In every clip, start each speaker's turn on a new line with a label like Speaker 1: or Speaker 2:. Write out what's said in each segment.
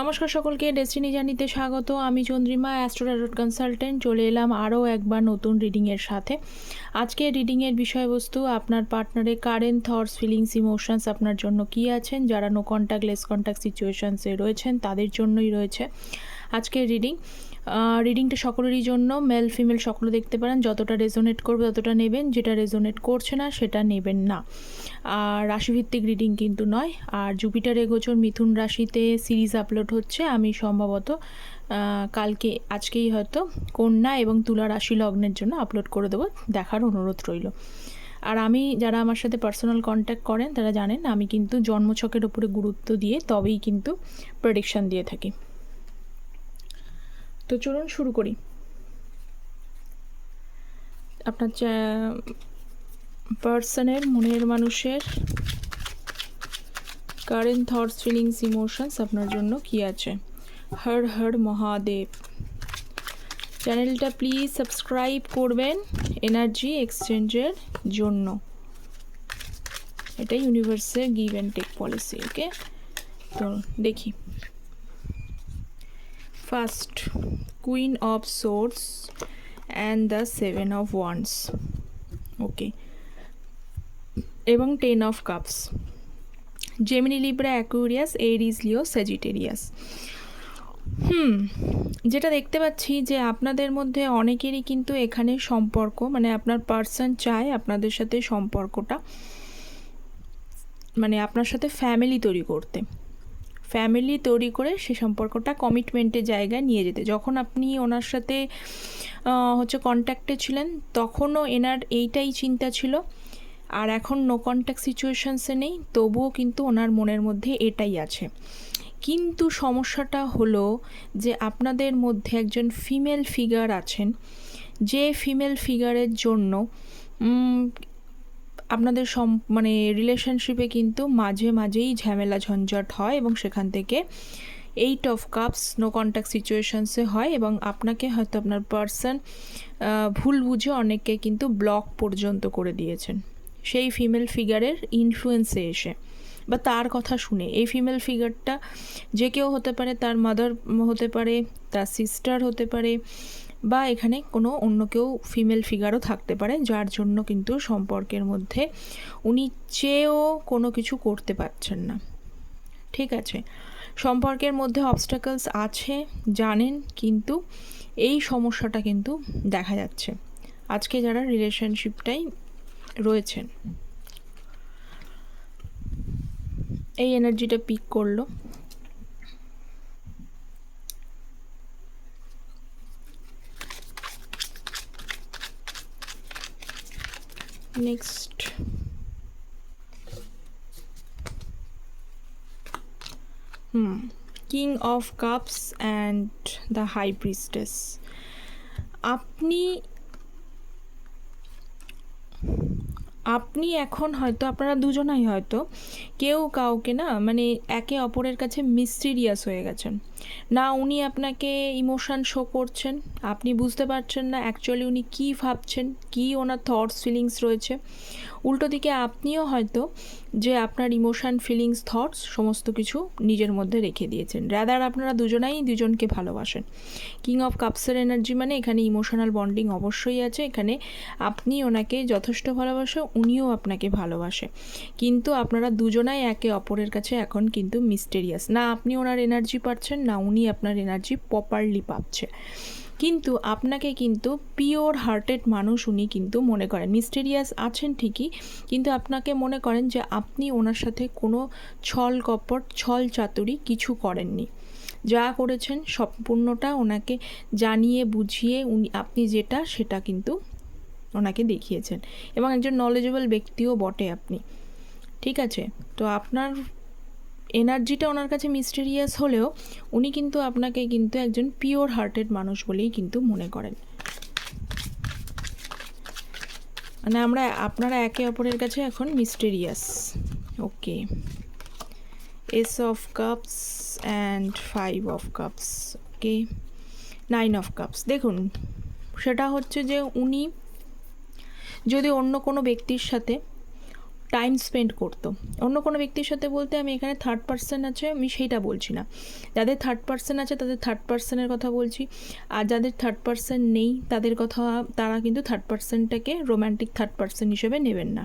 Speaker 1: নমস্কার সকলকে ডেস্টিনি জানিতে স্বাগত। আমি চন্দ্রিমা অ্যাস্ট্রোডারট কনসালটেন্ট চলে এলাম আরও একবার নতুন রিডিংয়ের সাথে। আজকে রিডিংয়ের বিষয়বস্তু, আপনার পার্টনারে কারেন্ট থটস ফিলিংস ইমোশনস আপনার জন্য কি আছেন? যারা নো কন্ট্যাক্ট লেস কন্ট্যাক্ট সিচুয়েশনসে রয়েছেন, তাদের জন্যই রয়েছে আজকের রিডিং রিডিংটা সকলেরই জন্য মেল ফিমেল সকলে দেখতে পারেন, যতটা রেজোনেট করবে ততটা নেবেন, যেটা রেজোনেট করছে না সেটা নেবেন না। আর রাশিভিত্তিক রিডিং কিন্তু নয়। আর জুপিটার এগোচর মিথুন রাশিতে সিরিজ আপলোড হচ্ছে। আমি সম্ভবত কালকে, আজকেই হয়তো কন্যা এবং তুলা রাশি লগ্নের জন্য আপলোড করে দেবো, দেখার অনুরোধ রইল। আর আমি, যারা আমার সাথে পার্সোনাল কন্ট্যাক্ট করেন, তারা জানেন, আমি কিন্তু জন্মছকের উপরে গুরুত্ব দিয়ে তবেই কিন্তু প্রেডিকশান দিয়ে থাকি। তো চলুন শুরু করি। আপনার পার্সনের, মনের মানুষের কারেন্ট থটস ফিলিংস ইমোশনস আপনার জন্য কি আছে? হর হর মহাদেব। চ্যানেলটা প্লিজ সাবস্ক্রাইব করবেন এনার্জি এক্সচেঞ্জের জন্য। এটা ইউনিভার্সের give and take policy okay তো দেখি। First queen of swords and the seven of wands okay এবং ten of cups Gemini Libra Aquarius Aries Leo Sagittarius hmm যেটা দেখতে পাচ্ছি যে আপনাদের মধ্যে অনেকেরই কিন্তু এখানে সম্পর্ক মানে আপনার পার্সন চায় আপনাদের সাথে সম্পর্কটা মানে আপনার সাথে ফ্যামিলি তৈরি করতে। ফ্যামিলি তৈরি করে সে সম্পর্কটা কমিটমেন্টের জায়গায় নিয়ে যেতে। যখন আপনি ওনার সাথে হচ্ছে কন্ট্যাক্টে ছিলেন, তখনও এনার এইটাই চিন্তা ছিল। আর এখন নো কন্ট্যাক্ট সিচুয়েশানসে নেই, তবুও কিন্তু ওনার মনের মধ্যে এটাই আছে। কিন্তু সমস্যাটা হলো যে আপনাদের মধ্যে একজন ফিমেল ফিগার আছেন, যে ফিমেল ফিগারের জন্য আপনাদের সম মানে রিলেশনশিপে কিন্তু মাঝে মাঝেই ঝামেলা ঝঞ্ঝট হয় এবং সেখান থেকে eight of cups no contact সিচুয়েশানসে হয় এবং আপনাকে হয়তো আপনার পার্সন ভুল বুঝে অনেককে কিন্তু ব্লক পর্যন্ত করে দিয়েছেন। সেই ফিমেল ফিগারের ইনফ্লুয়েন্সে এসে। বা তার কথা শুনে, এই ফিমেল ফিগারটা যে কেউ হতে পারে, তার মাদার হতে পারে, তার সিস্টার হতে পারে বা এখানে কোনো অন্য কেউ ফিমেল ফিগারও থাকতে পারে, যার জন্য কিন্তু সম্পর্কের মধ্যে উনি চেয়েও কোনো কিছু করতে পারছেন না। ঠিক আছে? সম্পর্কের মধ্যে অবস্টাকলস আছে, জানেন, কিন্তু এই সমস্যাটা কিন্তু দেখা যাচ্ছে। আজকে যারা রিলেশনশিপটাই রয়েছেন, এই এনার্জিটা পিক করল। Next. Hmm. King of cups and the high priestess. আপনি আপনি এখন হয়তো, আপনারা দুজনাই হয়তো, কেউ কাউকে না মানে একে অপরের কাছে মিস্টিরিয়াস হয়ে গেছেন। না, উনি আপনাকে ইমোশান শো করছেন। আপনি বুঝতে পারছেন না অ্যাকচুয়ালি উনি কী ভাবছেন, কী ওনার থটস ফিলিংস রয়েছে। উল্টো দিকে আপনিও হয়তো যে আপনার ইমোশান ফিলিংস থটস সমস্ত কিছু নিজের মধ্যে রেখে দিয়েছেন। রাদার আপনারা দুজনাই দুজনকে ভালোবাসেন। কিং অফ কাপসের এনার্জি মানে এখানে ইমোশনাল বন্ডিং অবশ্যই আছে। এখানে আপনি ওনাকে যথেষ্ট ভালোবাসে, উনিও আপনাকে ভালোবাসে। কিন্তু আপনারা দুজনাই একে অপরের কাছে এখন কিন্তু মিস্টেরিয়াস না, আপনি ওনার এনার্জি পাচ্ছেন, না উনি আপনার এনার্জি প্রপারলি পাচ্ছে। কিন্তু আপনাকে কিন্তু পিওর হার্টেড মানুষ উনি কিন্তু মনে করেন। মিস্টেরিয়াস আছেন ঠিকই, কিন্তু আপনাকে মনে করেন যে আপনি ওনার সাথে কোনো ছল কপট, ছল চাতুরি কিছু করেননি। যা করেছেন সম্পূর্ণটা ওনাকে জানিয়ে, বুঝিয়ে উনি, আপনি যেটা, সেটা কিন্তু ওনাকে দেখিয়েছেন। এবং একজন নলেজেবল ব্যক্তিও বটে আপনি। ঠিক আছে? তো আপনার এনার্জিটা ওনার কাছে মিস্টেরিয়াস হলেও উনি কিন্তু আপনাকে কিন্তু একজন পিওর হার্টেড মানুষ বলেই কিন্তু মনে করেন। মানে আমরা, আপনারা একে অপরের কাছে এখন mysterious okay. Ace of cups and five of cups okay. Nine of cups দেখুন, সেটা হচ্ছে যে উনি যদি অন্য কোনো ব্যক্তির সাথে টাইম স্পেন্ড করতো। অন্য কোনো ব্যক্তির সাথে বলতে আমি এখানে থার্ড পার্সন আছে, আমি সেইটা বলছি না। যাদের থার্ড পার্সন আছে, তাদের থার্ড পার্সনের কথা বলছি। আর যাদের থার্ড পার্সন নেই, তাদের কথা তারা কিন্তু থার্ড পার্সনটাকে রোম্যান্টিক থার্ড পার্সন হিসেবে নেবেন না।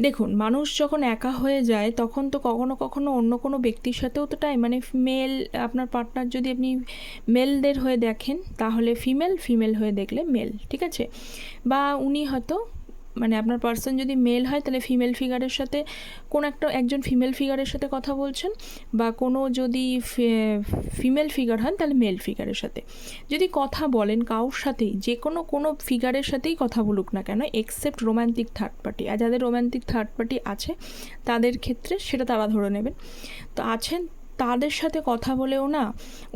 Speaker 1: দেখুন, মানুষ যখন একা হয়ে যায়, তখন তো কখনো কখনো অন্য কোনো ব্যক্তির সাথেও তো টাইম মানে মেল আপনার পার্টনার যদি আপনি মেলদের হয়ে দেখেন, তাহলে ফিমেল ফিমেল হয়ে দেখলে মেল ঠিক আছে? বা উনি হয়তো মানে আপনার পার্সন যদি মেল হয়, তাহলে ফিমেল ফিগারের সাথে কোনো একটা, একজন ফিমেল ফিগারের সাথে কথা বলছেন বা কোনো যদি ফিমেল ফিগার হন, তাহলে মেল ফিগারের সাথে। যদি কথা বলেন কারোর সাথেই, যে কোনো কোনো ফিগারের সাথেই কথা বলুক না কেন এক্সেপ্ট রোম্যান্টিক থার্ড পার্টি আর যাদের রোম্যান্টিক থার্ড পার্টি আছে, তাদের ক্ষেত্রে সেটা তারা ধরে নেবেন। তো আছেন, তাদের সাথে কথা বলেও না,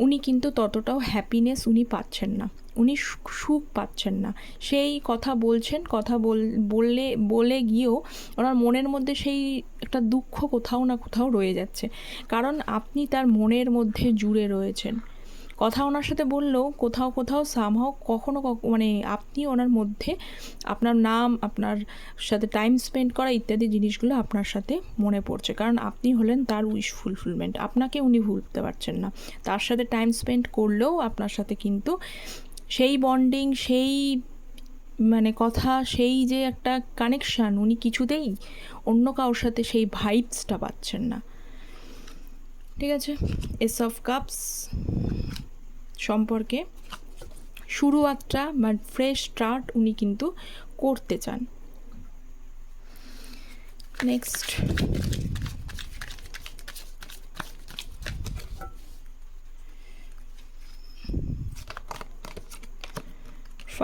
Speaker 1: উনি কিন্তু ততটাও হ্যাপিনেস উনি পাচ্ছেন না। উনি সুখ পাচ্ছেন না। সেই কথা বলছেন, কথা বললে, বলে গিয়েও ওনার মনের মধ্যে সেই একটা দুঃখ কোথাও না কোথাও রয়ে যাচ্ছে। কারণ আপনি তার মনের মধ্যে জুড়ে রয়েছেন। কথা ওনার সাথে বললেও কোথাও কোথাও সামহাও কখনো মানে আপনি ওনার মধ্যে আপনার নাম, আপনার সাথে টাইম স্পেন্ড করা ইত্যাদি জিনিসগুলো আপনার সাথে মনে পড়ছে। কারণ আপনি হলেন তার উইশ ফুলফিলমেন্ট আপনাকে উনি ভুলতে পারছেন না। তার সাথে টাইম স্পেন্ড করলেও আপনার সাথে কিন্তু সেই বন্ডিং সেই মানে কথা, সেই যে একটা কানেকশান উনি কিছুতেই অন্য কারোর সাথে সেই ভাইবসটা পাচ্ছেন না। ঠিক আছে? এস অফ কাপস সম্পর্কে শুরু শুরুয়াতটা বা ফ্রেশ স্টার্ট উনি কিন্তু করতে চান। Next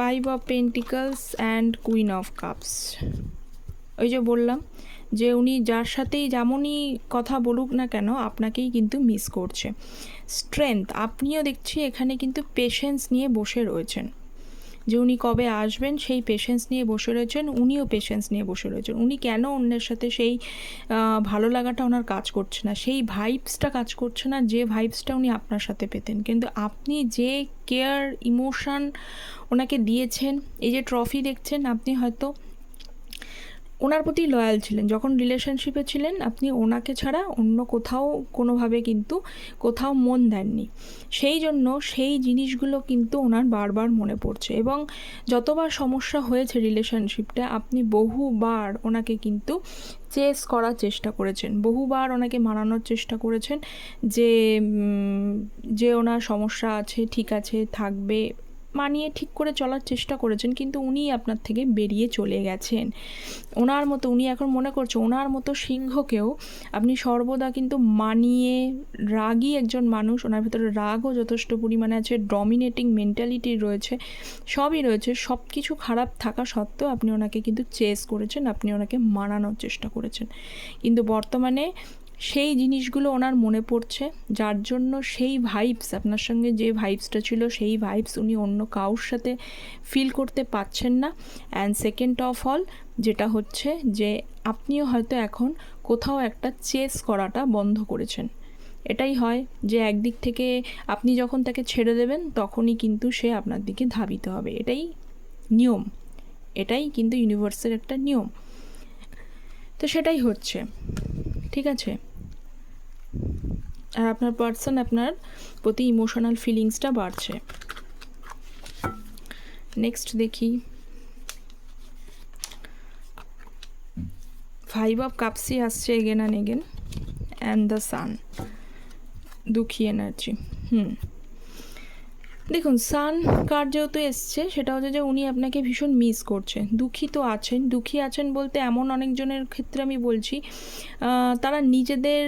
Speaker 1: five of pentacles and queen of cups ওই যে বললাম যে উনি যার সাথেই যেমনই কথা বলুক না কেন, আপনাকেই কিন্তু মিস করছে। স্ট্রেংথ আপনিও দেখছি এখানে কিন্তু পেশেন্স নিয়ে বসে রয়েছেন। যে উনি কবে আসবেন, সেই পেশেন্স নিয়ে বসে রয়েছেন, উনিও পেশেন্স নিয়ে বসে রয়েছেন। উনি কেন অন্যের সাথে সেই ভালো লাগাটা ওনার কাজ করছে না? সেই ভাইবসটা কাজ করছে না, যে ভাইবসটা উনি আপনার সাথে পেতেন। কিন্তু আপনি যে কেয়ার ইমোশান ওনাকে দিয়েছেন, এই যে ট্রফি দেখছেন, আপনি হয়তো ওনার প্রতি লয়াল ছিলেন। যখন রিলেশনশিপে ছিলেন, আপনি ওনাকে ছাড়া অন্য কোথাও কোনোভাবে কিন্তু কোথাও মন দেননি। সেই জন্য সেই জিনিসগুলো কিন্তু ওনার বারবার মনে পড়ছে এবং যতবার সমস্যা হয়েছে রিলেশনশিপটা আপনি বহুবার ওনাকে কিন্তু চেস করার চেষ্টা করেছেন। বহুবার ওনাকে মানানোর চেষ্টা করেছেন যে যে ওনার সমস্যা আছে, ঠিক আছে, থাকবে মানিয়ে ঠিক করে চলার চেষ্টা করেছেন, কিন্তু উনি আপনার থেকে বেরিয়ে চলে গেছেন। ওনার মতো, উনি এখন মনে করছে, ওনার মতো সিংহকেও আপনি সর্বদা কিন্তু মানিয়ে রাগই একজন মানুষ, ওনার ভেতরে রাগও যথেষ্ট পরিমাণে আছে ডমিনেটিং মেন্টালিটি রয়েছে, সবই রয়েছে সব কিছু খারাপ থাকা সত্ত্বেও আপনি ওনাকে কিন্তু চেস করেছেন, আপনি ওনাকে মানানোর চেষ্টা করেছেন। কিন্তু বর্তমানে সেই জিনিসগুলো ওনার মনে পড়ছে, যার জন্য সেই ভাইবস আপনার সঙ্গে যে ভাইবসটা ছিল, সেই ভাইবস উনি অন্য কাউর সাথে ফিল করতে পাচ্ছেন না। অ্যান্ড সেকেন্ড অফ অল যেটা হচ্ছে যে আপনিও হয়তো এখন কোথাও একটা চেস করাটা বন্ধ করেছেন। এটাই হয় যে একদিক থেকে আপনি যখন তাকে ছেড়ে দেবেন, তখনই কিন্তু সে আপনার দিকে ধাবিত হবে। এটাই নিয়ম। এটাই কিন্তু ইউনিভার্সের একটা নিয়ম। তো সেটাই হচ্ছে। ঠিক আছে? আর আপনার পার্সন আপনার প্রতি ইমোশনাল ফিলিংসটা বাড়ছে। নেক্সট দেখি। ফাইভ অফ কাপসি আসছে again and again and the sun দুঃখী এনার্জি হুম। দেখুন সান কার যেহেতু এসছে, সেটা হচ্ছে যে উনি আপনাকে ভীষণ মিস করছে। দুঃখী তো আছেন। দুঃখী আছেন বলতে এমন অনেকজনের ক্ষেত্রে আমি বলছি তারা নিজেদের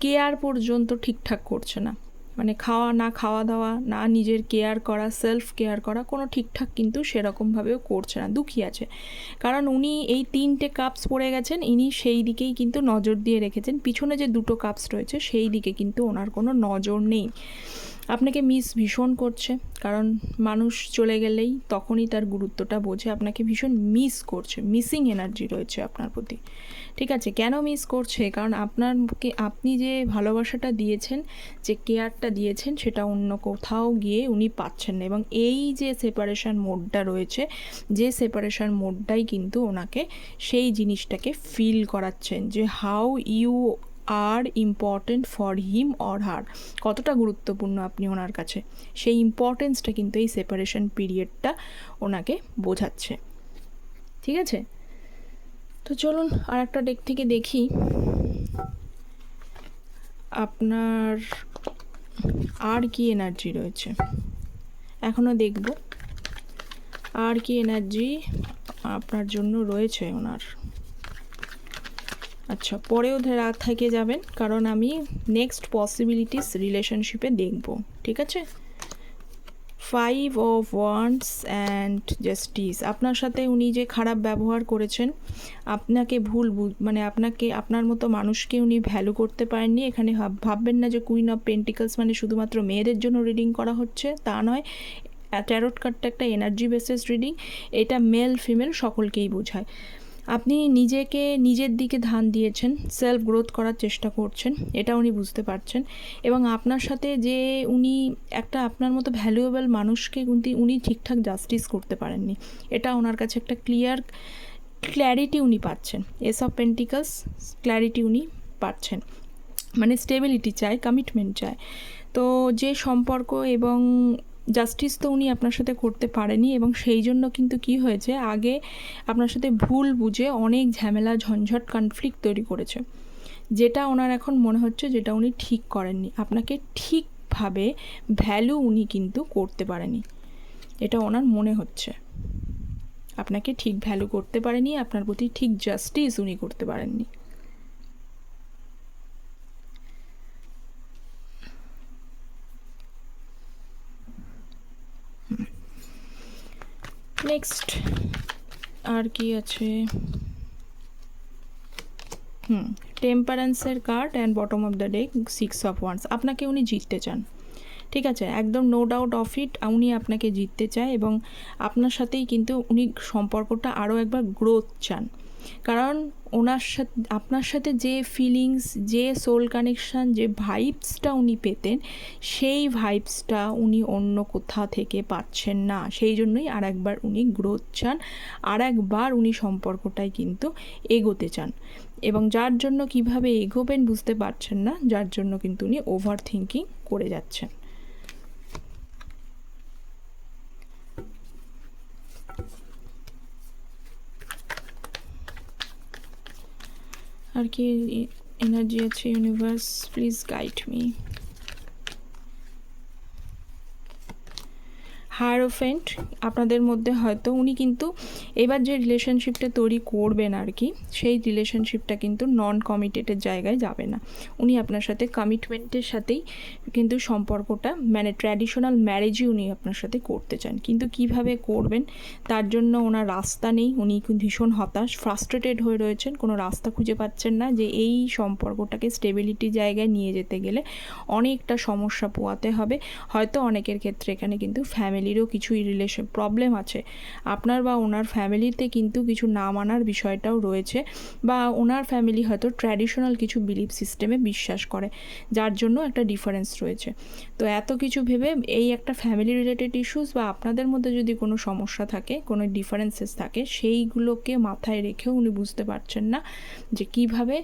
Speaker 1: কেয়ার পর্যন্ত ঠিকঠাক করছে না। মানে খাওয়া না খাওয়া দাওয়া, না নিজের কেয়ার করা সেলফ কেয়ার করা, কোনো ঠিকঠাক কিন্তু সেরকমভাবেও করছে না, দুঃখী আছে। কারণ উনি এই তিনটে কাপস পরে গেছেন, ইনি সেই দিকেই কিন্তু নজর দিয়ে রেখেছেন। পিছনে যে দুটো কাপস রয়েছে, সেই দিকে কিন্তু ওনার কোনো নজর নেই। আপনাকে মিস ভীষণ করছে, কারণ মানুষ চলে গেলেই তখনই তার গুরুত্বটা বোঝে। আপনাকে ভীষণ মিস করছে মিসিং এনার্জি রয়েছে আপনার প্রতি। ঠিক আছে, কেন মিস করছে? কারণ আপনারকে আপনি যে ভালোবাসাটা দিয়েছেন, যে কেয়ারটা দিয়েছেন, সেটা অন্য কোথাও গিয়ে উনি পাচ্ছেন না। এবং এই যে সেপারেশন মোডটা রয়েছে, যে সেপারেশন মোডটাই কিন্তু ওনাকে সেই জিনিসটাকে ফিল করাচ্ছেন যে how you are important for him or her কতটা গুরুত্বপূর্ণ আপনি ওনার কাছে? সেই ইম্পর্টেন্সটা কিন্তু এই সেপারেশন পিরিয়ডটা ওনাকে বোঝাচ্ছে। ঠিক আছে? তো চলুন আর একটা ডেক থেকে দেখি। আপনার আর কি এনার্জি রয়েছে? এখনও দেখব। আর কি এনার্জি আপনার জন্য রয়েছে ওনার? আচ্ছা পরেও রাত থেকে যাবেন, কারণ আমি নেক্সট পসিবিলিটিস রিলেশনশিপে দেখব, ঠিক আছে? Five of wands and justice আপনার সাথে উনি যে খারাপ ব্যবহার করেছেন, আপনাকে ভুল মানে আপনাকে, আপনার মতো মানুষকে উনি ভ্যালু করতে পারেননি, এখানে ভাববেন না যে কুইন অফ পেন্টিকলস মানে শুধুমাত্র মেয়েদের জন্য রিডিং করা হচ্ছে, তা নয় ট্যারোট কার্ডটা একটা এনার্জি বেসিস রিডিং এটা মেল ফিমেল সকলকেই বোঝায়। আপনি নিজেকে নিজের দিকে ধান দিয়েছেন সেলফ গ্রোথ করার চেষ্টা করছেন, এটা উনি বুঝতে পারছেন। এবং আপনার সাথে যে উনি একটা আপনার মতো ভ্যালুয়েবল মানুষকে কিন্তু উনি ঠিকঠাক জাস্টিস করতে পারেননি। এটা ওনার কাছে একটা ক্লিয়ার ক্ল্যারিটি উনি পাচ্ছেন। এসব পেন্টিকালস ক্ল্যারিটি উনি পাচ্ছেন। মানে স্টেবিলিটি চায় কমিটমেন্ট চায় তো যে সম্পর্ক এবং জাস্টিস তো উনি আপনার সাথে করতে পারেনি এবং সেই জন্য কিন্তু কি হয়েছে, আগে আপনার সাথে ভুল বুঝে অনেক ঝামেলা, ঝঞ্ঝট কনফ্লিক্ট তৈরি করেছে। যেটা ওনার এখন মনে হচ্ছে যেটা উনি ঠিক করেননি। আপনাকে ঠিকভাবে ভ্যালু উনি কিন্তু করতে পারেনি। এটা ওনার মনে হচ্ছে। আপনাকে ঠিক ভ্যালু করতে পারেনি, আপনার প্রতি ঠিক জাস্টিস উনি করতে পারেননি। নেক্সট আর কি আছে? Hmm টেম্পারেন্সের card and bottom of the day six of wands আপনাকে উনি জিততে চান। ঠিক আছে? একদম নো ডাউট অফ ইট উনি আপনাকে জিততে চায় এবং আপনার সাথেই কিন্তু উনি সম্পর্কটা আরও একবার গ্রোথ চান। কারণ ওনার সাথে, আপনার সাথে যে ফিলিংস যে সোল কানেকশান যে ভাইবসটা উনি পেতেন, সেই ভাইবসটা উনি অন্য কোথা থেকে পাচ্ছেন না। সেই জন্যই আর একবার উনি গ্রোথ চান আর একবার উনি সম্পর্কটাই কিন্তু এগোতে চান। এবং যার জন্য কীভাবে এগোবেন বুঝতে পারছেন না, যার জন্য কিন্তু উনি ওভার থিঙ্কিং করে যাচ্ছেন। আর কি এনার্জি আছে universe please guide me hierophant আপনাদের মধ্যে হয়তো উনি কিন্তু এবার যে রিলেশনশিপটা তৈরি করবেন আর কি, সেই রিলেশনশিপটা কিন্তু নন কমিটেডের জায়গায় যাবে না। উনি আপনার সাথে কমিটমেন্টের সাথেই কিন্তু সম্পর্কটা মানে ট্র্যাডিশনাল ম্যারেজই উনি আপনার সাথে করতে চান। কিন্তু কীভাবে করবেন, তার জন্য ওনার রাস্তা নেই। উনি ভীষণ হতাশ ফ্রাস্ট্রেটেড হয়ে রয়েছেন। কোনো রাস্তা খুঁজে পাচ্ছেন না যে এই সম্পর্কটাকে স্টেবিলিটি জায়গায় নিয়ে যেতে গেলে অনেকটা সমস্যা পোয়াতে হবে। হয়তো অনেকের ক্ষেত্রে এখানে কিন্তু ফ্যামিলি ফ্যামিলিরও কিছু রিলেশন প্রবলেম আছে। আপনার বা ওনার ফ্যামিলিতে কিন্তু কিছু না মানার বিষয়টাও রয়েছে বা ওনার ফ্যামিলি হয়তো ট্র্যাডিশনাল কিছু বিলিফ সিস্টেমে বিশ্বাস করে, যার জন্য একটা ডিফারেন্স রয়েছে। তো এত কিছু ভেবে এই একটা ফ্যামিলি রিলেটেড ইস্যুস বা আপনাদের মধ্যে যদি কোনো সমস্যা থাকে, কোনো ডিফারেন্সেস থাকে, সেইগুলোকে মাথায় রেখেও উনি বুঝতে পারছেন না যে কীভাবে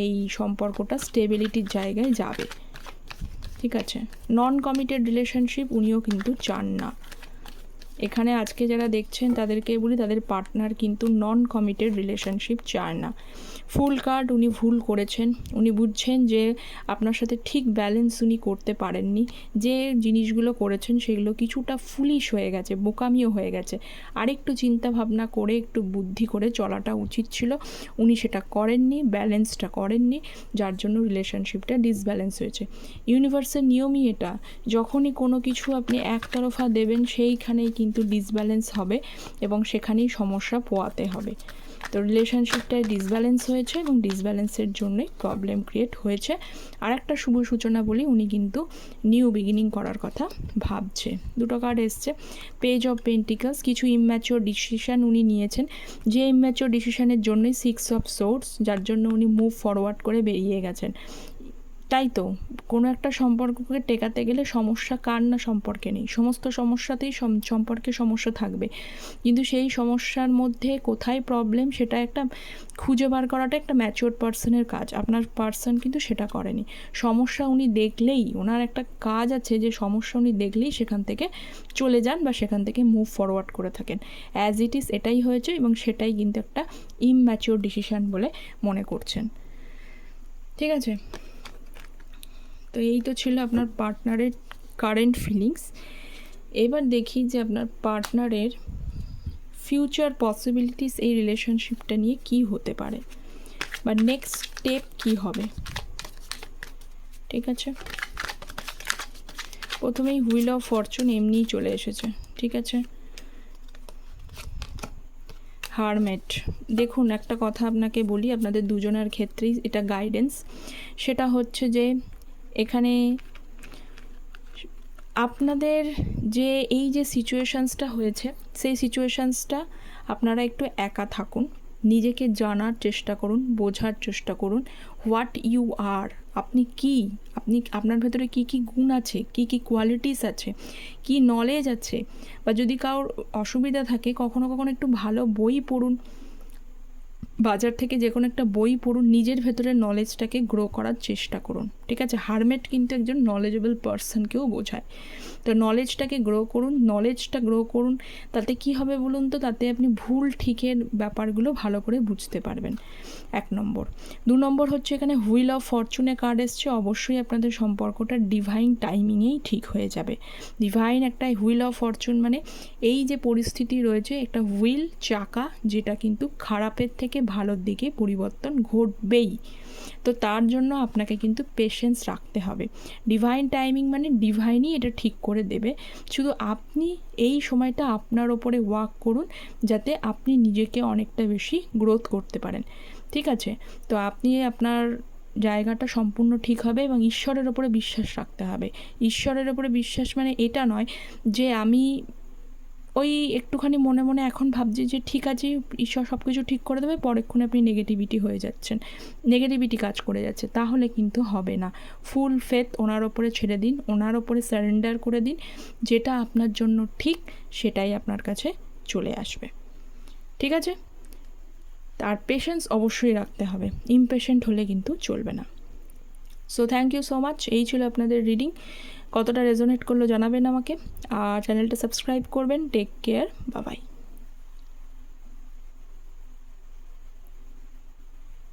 Speaker 1: এই সম্পর্কটা স্টেবিলিটির জায়গায় যাবে। ঠিক আছে। নন কমিটেড রিলেশনশিপ উনিও কিন্তু চান না। এখানে আজকে যারা দেখছেন তাদেরকে বলি তাদের পার্টনার কিন্তু নন কমিটেড রিলেশনশিপ চায় না। ফুল কার্ড উনি ভুল করেছেন। উনি বুঝছেন যে আপনার সাথে ঠিক ব্যালেন্স উনি করতে পারেননি। যে জিনিসগুলো করেছেন, সেগুলো কিছুটা ফুলিশ হয়ে গেছে, বোকামিও হয়ে গেছে। আরেকটু চিন্তা ভাবনা করে, একটু বুদ্ধি করে চলাটা উচিত ছিল। উনি সেটা করেননি ব্যালেন্সটা করেননি, যার জন্য রিলেশনশিপটা ডিসব্যালেন্স হয়েছে। ইউনিভার্সের নিয়মই এটা। যখনই কোনো কিছু আপনি একতরফা দেবেন, সেইখানেই কিন্তু ডিসব্যালেন্স হবে এবং সেখানেই সমস্যা পোয়াতে হবে। তো রিলেশনশিপটায় ডিসব্যালেন্স হয়েছে এবং ডিসব্যালেন্সের জন্যই প্রবলেম ক্রিয়েট হয়েছে। আর একটা শুভ সূচনা বলি, উনি কিন্তু নিউ বিগিনিং করার কথা ভাবছে। দুটো কার্ড এসছে। পেজ অফ পেন্টিকাস কিছু ইম্যাচিওর ডিসিশান উনি নিয়েছেন। যে ইম্যাচিওর ডিসিশানের জন্যই সিক্স অফ সোর্স যার জন্য উনি মুভ ফরওয়ার্ড করে বেরিয়ে গেছেন। তাই তো, কোনো একটা সম্পর্ককে টেকাতে গেলে সমস্যা কার না সম্পর্কে নেই। সমস্ত সমস্যাতেই সম্পর্কে সমস্যা থাকবে। কিন্তু সেই সমস্যার মধ্যে কোথায় প্রবলেম সেটা একটা খুঁজে বার করাটা একটা ম্যাচিওর পার্সনের কাজ। আপনার পার্সন কিন্তু সেটা করেনি। সমস্যা উনি দেখলেই, ওনার একটা কাজ আছে যে সমস্যা উনি দেখলেই সেখান থেকে চলে যান বা সেখান থেকে মুভ ফরওয়ার্ড করে থাকেন। অ্যাজ ইট ইজ এটাই হয়েছে এবং সেটাই কিন্তু একটা ইমম্যাচিওর ডিসিশন বলে মনে করছেন। ঠিক আছে? তো এই তো ছিল আপনার পার্টনারের কারেন্ট ফিলিংস এবার দেখি যে আপনার পার্টনারের ফিউচার পসিবিলিটিস এই রিলেশনশিপটা নিয়ে কি হতে পারে বা নেক্সট স্টেপ কি হবে? ঠিক আছে? প্রথমেই হুইল অফ ফরচুন এমনিই চলে এসেছে, ঠিক আছে? হারমেট দেখুন একটা কথা আপনাকে বলি, আপনাদের দুজনের ক্ষেত্রেই এটা গাইডেন্স সেটা হচ্ছে যে এখানে আপনাদের যে, এই যে সিচুয়েশানসটা হয়েছে, সেই সিচুয়েশানসটা আপনারা একটু একা থাকুন। নিজেকে জানার চেষ্টা করুন, বোঝার চেষ্টা করুন হোয়াট ইউ আর আপনি কি? আপনি আপনার ভেতরে কি কি গুণ আছে, কি কি কোয়ালিটিস আছে, কি নলেজ আছে? বা যদি কারোর অসুবিধা থাকে, কখনো কখনো একটু ভালো বই পড়ুন। বাজার থেকে যে কোনো একটা বই পড়ুন, নিজের ভেতরে নলেজটাকে গ্রো করার চেষ্টা করুন, ঠিক আছে? হারমেট কিন্তু একজন নলেজেবল পার্সনকেও বোঝায়। তো নলেজটাকে গ্রো করুন নলেজটা গ্রো করুন, তাতে কি হবে বলুন তো? তাতে আপনি ভুল, ঠিকের ব্যাপারগুলো ভালো করে বুঝতে পারবেন। এক নম্বর। দু নম্বর হচ্ছে এখানে হুইল অফ ফরচুনে কার্ড এসছে, অবশ্যই আপনাদের সম্পর্কটা ডিভাইন টাইমিংয়েই ঠিক হয়ে যাবে। ডিভাইন একটা হুইল অফ ফরচুন মানে এই যে পরিস্থিতি রয়েছে, একটা হুইল চাকা যেটা কিন্তু খারাপের থেকে ভালোর দিকে পরিবর্তন ঘটবেই। তো তার জন্য আপনাকে কিন্তু পেশেন্স রাখতে হবে। ডিভাইন টাইমিং মানে ডিভাইনই এটা ঠিক করে দেবে। শুধু আপনি এই সময়টা আপনার ওপরে ওয়ার্ক করুন যাতে আপনি নিজেকে অনেকটা বেশি গ্রোথ করতে পারেন। ঠিক আছে? তো আপনি আপনার জায়গাটা সম্পূর্ণ ঠিক হবে এবং ঈশ্বরের ওপরে বিশ্বাস রাখতে হবে। ঈশ্বরের ওপরে বিশ্বাস মানে এটা নয় যে আমি ওই একটুখানি মনে মনে এখন ভাবছি যে ঠিক আছে, ঈশ্বর সব কিছু ঠিক করে দেবে, পরেক্ষণে আপনি নেগেটিভিটি হয়ে যাচ্ছেন। নেগেটিভিটি কাজ করে যাচ্ছে, তাহলে কিন্তু হবে না। ফুল ফেথ ওনার ওপরে ছেড়ে দিন, ওনার ওপরে সারেন্ডার করে দিন, যেটা আপনার জন্য ঠিক, সেটাই আপনার কাছে চলে আসবে। ঠিক আছে? আর পেশেন্স অবশ্যই রাখতে হবে ইমপেশেন্ট হলে কিন্তু চলবে না। So thank you so much এই ছিল আপনাদের রিডিং কতটা রেজোনেট করল জানাবেন আমাকে। আর চ্যানেলটা সাবস্ক্রাইব করবেন। টেক কেয়ার বাবাই